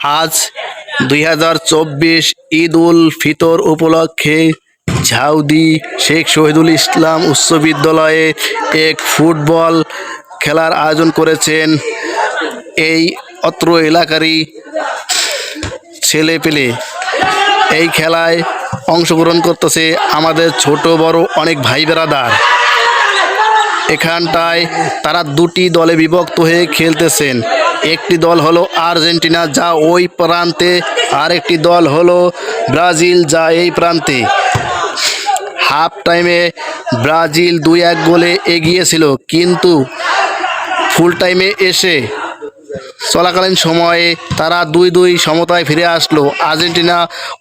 আজ দুই হাজার চব্বিশ ঈদ উল ফিতর উপলক্ষে ঝাউদি শেখ শহীদুল ইসলাম উচ্চ বিদ্যালয়ে এক ফুটবল খেলার আয়োজন করেছেন। এই অত্র এলাকারই ছেলে পেলে এই খেলায় অংশগ্রহণ করতেছে আমাদের ছোট, বড় অনেক ভাই বেড়াদার এখানটায় তারা দুটি দলে বিভক্ত হয়ে খেলতেছেন। একটি দল হলো আর্জেন্টিনা, যা ওই প্রান্তে আর একটি দল হলো ব্রাজিল, যা এই প্রান্তে। হাফ টাইমে ব্রাজিল দুই এক গোলে এগিয়েছিল, কিন্তু ফুল টাইমে এসে চলাকালীন সময়ে তারা দুই দুই সমতায় ফিরে আসলো। আর্জেন্টিনা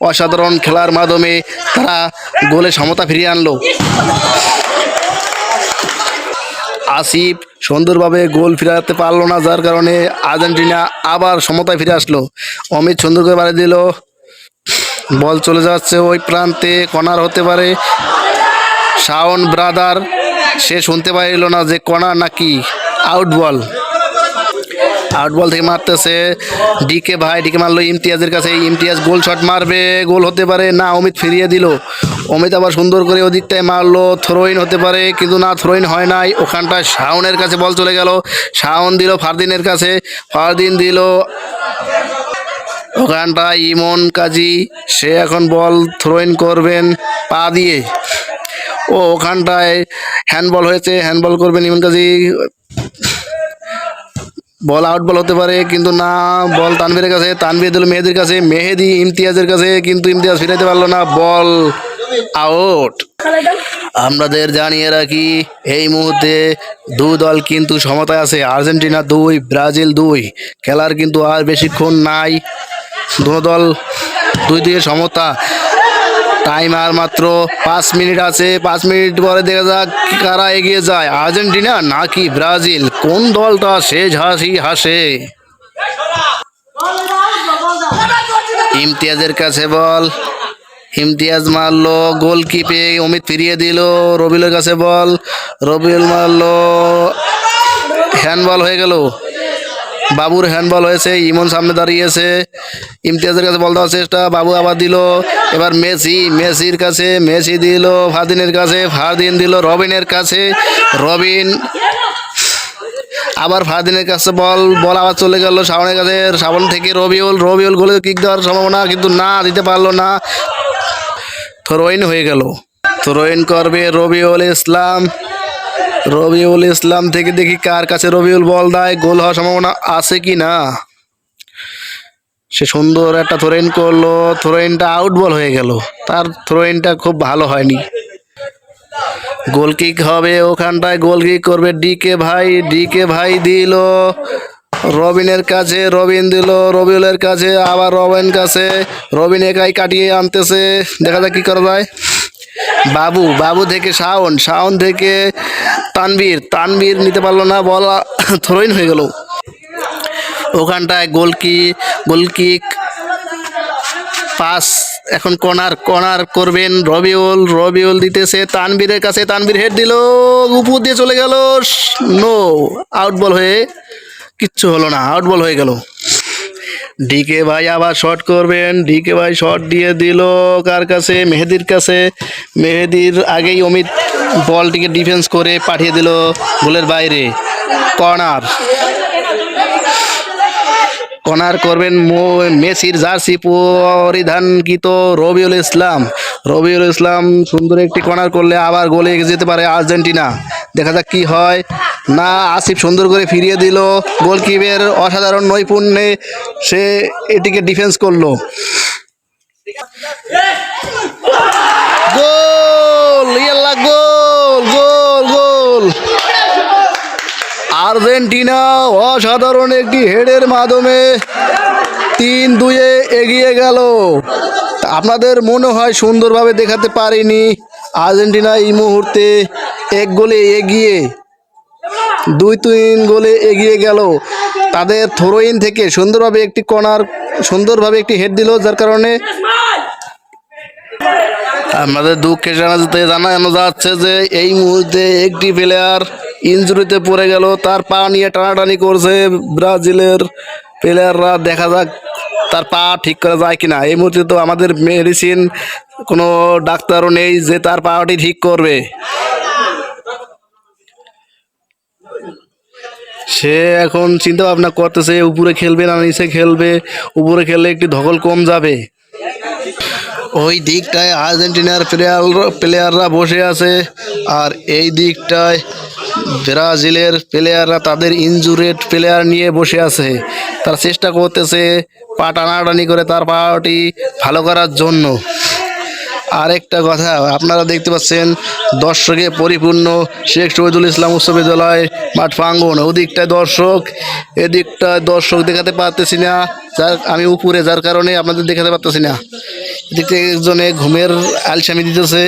অসাধারণ খেলার মাধ্যমে তারা গোলে সমতা ফিরিয়ে আনলো। আসিফ সুন্দরভাবে গোল ফিরাতে পারল না, যার কারণে আর্জেন্টিনা আবার সমতায় ফিরে আসলো। অমিত সুন্দর করে বাড়ি দিল। বল চলে যাচ্ছে ওই প্রান্তে কনার হতে পারে। শাওন ব্রাদার, সে শুনতে পারিল না যে কনার নাকি আউট বল। আউট বল থেকে মারতেছে। ডিকে ভাই ডিকে মারলো ইমতিয়াজের কাছে। ইমতিয়াজ গোল শট মারবে, গোল হতে পারে। না, অমিত ফিরিয়ে দিল। অমিত আবার সুন্দর করে ওদিকটায় মারলো। থ্রোইন হতে পারে, কিন্তু না, থ্রোইন হয় নাই। ওখানটায় শাওনের কাছে বল চলে গেল। শাওন দিল ফারদিনের কাছে। ফারদিন দিল। ওখানটায় ইমন কাজী, সে এখন বল থ্রোইন করবেন পা দিয়ে। ও, ওখানটায় হ্যান্ডবল হয়েছে। হ্যান্ডবল করবেন ইমন কাজী। বল আউট বল হতে পারে, কিন্তু না, বল তানভীরের কাছে, তানভীর দিল মেহেদির কাছে, মেহেদি ইমতিয়াজের কাছে, কিন্তু ইমতিয়াজ ফিরাইতে পারল না, বল আউট আমাদের জানিয়ে রাখি, এই মুহূর্তে দু দল কিন্তু সমতায় আছে, আর্জেন্টিনা দুই, ব্রাজিল দুই। খেলার কিন্তু আর বেশিক্ষণ নাই। দু দল দুই দিকে সমতা। টাইম আর মাত্র পাঁচ মিনিট আছে, পাঁচ মিনিট পরে দেখা যাক কারা এগিয়ে যায়। আর্জেন্টিনা নাকি ব্রাজিল? কোন দলটা শেষ হাসি হাসে? ইমতিয়াজের কাছে বল। ইমতিয়াজ মারলো, গোলকিপে অমিত ফিরিয়ে দিল, রবিলের কাছে বল। রবিউল মারলো, হ্যান্ডবল হয়ে গেল। বাবুর হ্যান্ডবল হয়েছে, ইমন সামনে দাঁড়িয়েছে, ইমতিয়াজের কাছে বল দেওয়ার চেষ্টা, বাবু আবার দিল। এবার মেসি, মেসির কাছে, মেসি দিল ফারদিনের কাছে, ফারদিন দিল রবিনের কাছে। রবিন আবার ফারদিনের কাছে বল বল আবার চলে গেল শাওনের কাছে। শাওন থেকে রবিউল রবিউল গোলে কিক দেওয়ার সম্ভাবনা কিন্তু না, দিতে পারল না। থ্রোইন হয়ে গেল। থ্রোইন করবে রবিউল ইসলাম। রবিউল ইসলাম থেকে দেখি কার কাছে রবিউল বল দেয়, গোল হওয়ার সম্ভাবনা আছে কি না? সে সুন্দর একটা থ্রোইন করল থ্রোইনটা আউট বল হয়ে গেল। তার থ্রোইনটা খুব ভালো হয়নি। গোল কিক হবে ওখানটায় গোল কিক করবে ডিকে ভাই ডিকে ভাই দিল। রবিনের কাছে রবিন দিল, রবিউলের কাছে, আবার রবিন কাছে। রবিন একাই কাটিয়ে আনতেছে। দেখা যাক কি করা যায়। বাবু বাবু থেকে শাওন শাওন থেকে তানবীর তানবীর নিতে পারল না, বল থ্রোইন হয়ে গেল। ওখানটায় গোলকি গোলকিক পাস। এখন কর্নার কর্নার করবেন রবিউল রবিউল দিতেছে তানবীরের কাছে তানবীর হেড দিল, উপর দিয়ে চলে গেল নো আউট বল হয়ে কিচ্ছু হলো না আউট বল হয়ে গেল। ডিকে ভাই আবার শর্ট করবেন। ডিকে ভাই শর্ট দিয়ে দিল কার কাছে? মেহেদির কাছে। মেহেদির আগেই অমিত বলটিকে ডিফেন্স করে পাঠিয়ে দিল গোলের বাইরে। কর্নার। কর্নার করবেন মেসির জার্সি পরিধানকৃত রবিউল ইসলাম। রবিউল ইসলাম সুন্দর একটি কর্নার করলে আবার গোলে যেতে পারে আর্জেন্টিনা। দেখা যাক কি হয়। না, আসিফ সুন্দর করে ফিরিয়ে দিল। গোলকিপের অসাধারণ নৈপুণ্যে সে এটিকে ডিফেন্স করল। গোল! ইয়াল্লা, গোল গোল গোল! আর্জেন্টিনা অসাধারণ একটি হেডের মাধ্যমে তিন দুয়ে এগিয়ে গেল। আপনাদের মনে হয় সুন্দরভাবে দেখাতে পারিনি আর্জেন্টিনা এই মুহূর্তে। এক গোলে এগিয়ে, দুই তিন গোলে এগিয়ে গেল। তাদের থ্রোইন থেকে সুন্দরভাবে একটি কর্নার সুন্দরভাবে একটি হেড দিল, যার কারণে আমাদের দুঃখে জানাতে জানানো যাচ্ছে যে এই মুহূর্তে একটি প্লেয়ার ইনজুরিতে পড়ে গেল। তার পা নিয়ে টানাটানি করছে ব্রাজিলের প্লেয়াররা দেখা যাক তার পা ঠিক করা যায় কিনা। এই মুহূর্তে তো আমাদের মেডিসিন কোনো ডাক্তারও নেই যে তার পাটি ঠিক করবে। সে এখন চিন্তা ভাবনা করতেছে, উপরে খেলবে না নিচে খেলবে, উপরে খেললে একটু ধকল কম যাবে। ওই দিকটায় আর্জেন্টিনার প্লেয়ার প্লেয়াররা বসে আছে, আর এই দিকটায় ব্রাজিলের প্লেয়াররা তাদের ইনজুরেড প্লেয়ার নিয়ে বসে আছে। তারা চেষ্টা করতেছে পা টানাটানি করে তার পাটি ভালো করার জন্য। আরেকটা কথা, আপনারা দেখতে পাচ্ছেন দর্শকে পরিপূর্ণ শেখ শহীদুল ইসলাম উচ্চ বিদ্যালয় মাঠ প্রাঙ্গন ওদিকটায় দর্শক, এদিকটায় দর্শক দেখাতে পারতেছি না। যার, আমি উপরে, যার কারণে আপনাদের দেখাতে পারতেছি না। এদিক থেকে একজনে ঘুমের আলসামি দিতেছে।